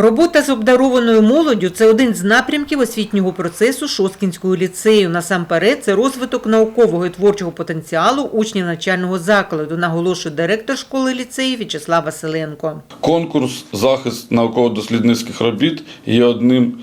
Робота з обдарованою молоддю – це один з напрямків освітнього процесу Шосткінського ліцею. Насамперед, це розвиток наукового і творчого потенціалу учнів навчального закладу, наголошує директор школи ліцею В'ячеслав Василенко. Конкурс захист науково-дослідницьких робіт є одним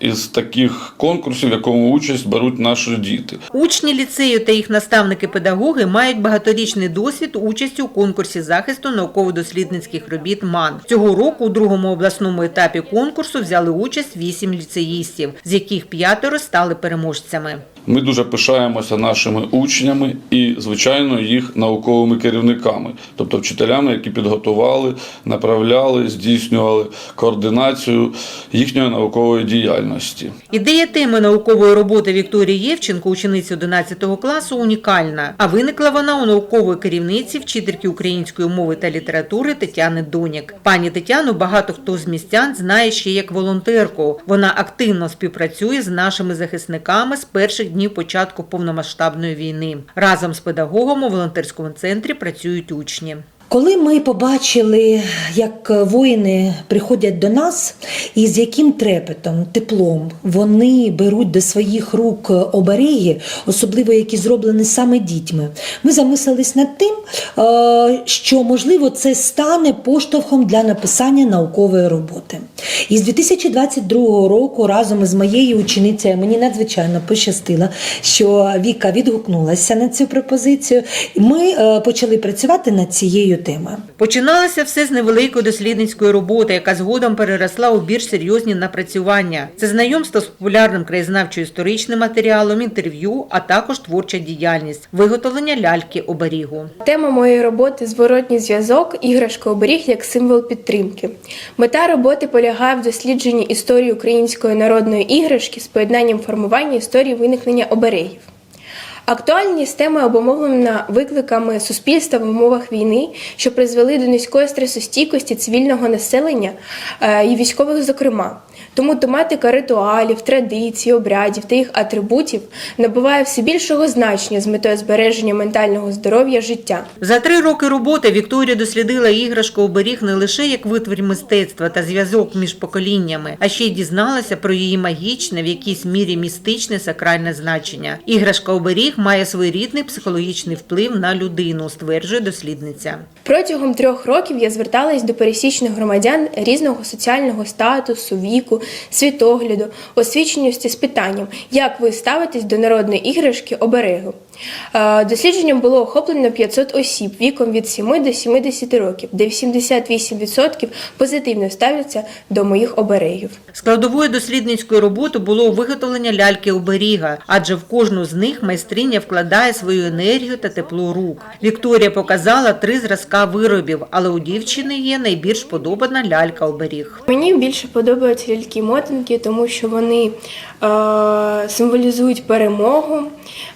із таких конкурсів, в якому участь беруть наші діти. Учні ліцею та їх наставники-педагоги мають багаторічний досвід участі у конкурсі захисту науково-дослідницьких робіт МАН. Цього року у другому обласному етапі конкурсу взяли участь вісім ліцеїстів, з яких п'ятеро стали переможцями. Ми дуже пишаємося нашими учнями і, звичайно, їх науковими керівниками, тобто вчителями, які підготували, направляли, здійснювали координацію їхньої наукової діяльності. Ідея теми наукової роботи Вікторії Євченко, учениці 11 класу, унікальна. А виникла вона у наукової керівниці, вчительки української мови та літератури Тетяни Донік. Пані Тетяну багато хто з містян знає ще як волонтерку. Вона активно співпрацює з нашими захисниками з перших днів початку повномасштабної війни. Разом з педагогом у волонтерському центрі працюють учні. Коли ми побачили, як воїни приходять до нас, і з яким трепетом, теплом вони беруть до своїх рук обереги, особливо які зроблені саме дітьми, ми замислились над тим, е, що можливо це стане поштовхом для написання наукової роботи. І з 2022 року разом із моєю ученицею мені надзвичайно пощастило, що Віка відгукнулася на цю пропозицію. Ми е, почали працювати над цією темою. Починалося все з невеликої дослідницької роботи, яка згодом переросла у більш серйозні напрацювання. Це знайомство з популярним краєзнавчо-історичним матеріалом, інтерв'ю, а також творча діяльність, виготовлення ляльки оберігу. Тема моєї роботи зворотній зв'язок, іграшка оберіг як символ підтримки. Мета роботи полягає в дослідженні історії української народної іграшки з поєднанням формування історії виникнення оберегів. Актуальність теми обумовлена викликами суспільства в умовах війни, що призвели до низької стресостійкості цивільного населення е, і військових, зокрема. Тому тематика ритуалів, традицій, обрядів та їх атрибутів набуває все більшого значення з метою збереження ментального здоров'я життя. За три роки роботи Вікторія дослідила іграшку оберіг не лише як витвір мистецтва та зв'язок між поколіннями, а ще й дізналася про її магічне, в якійсь мірі містичне сакральне значення. Іграшка оберіг має своєрідний психологічний вплив на людину, стверджує дослідниця. Протягом трьох років я зверталась до пересічних громадян різного соціального статусу, віку, світогляду, освіченості з питанням, як ви ставитесь до народної іграшки оберегу. Е, Дослідженням було охоплено 500 осіб віком від 7 до 70 років, де 88% позитивно ставляться до моїх оберегів. Складовою дослідницької роботи було виготовлення ляльки оберіга, адже в кожну з них майстриня вкладає свою енергію та тепло рук. Вікторія показала три зразка виробів, але у дівчини є найбільш подобана лялька оберіг. Мені більше подобаються ляльки-мотанки, тому що вони е, символізують перемогу,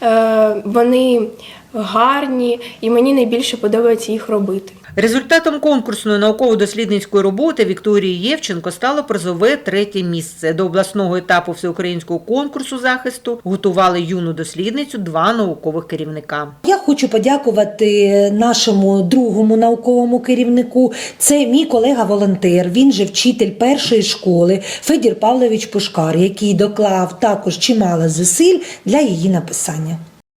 е, вони гарні, і мені найбільше подобається їх робити. Результатом конкурсної науково-дослідницької роботи Вікторії Євченко стало призове третє місце. До обласного етапу всеукраїнського конкурсу захисту готували юну дослідницю два наукових керівника. Я хочу подякувати нашому другому науковому керівнику. Це мій колега-волонтер. Він же вчитель першої школи Федір Павлович Пушкар, який доклав також чимало зусиль для її написання.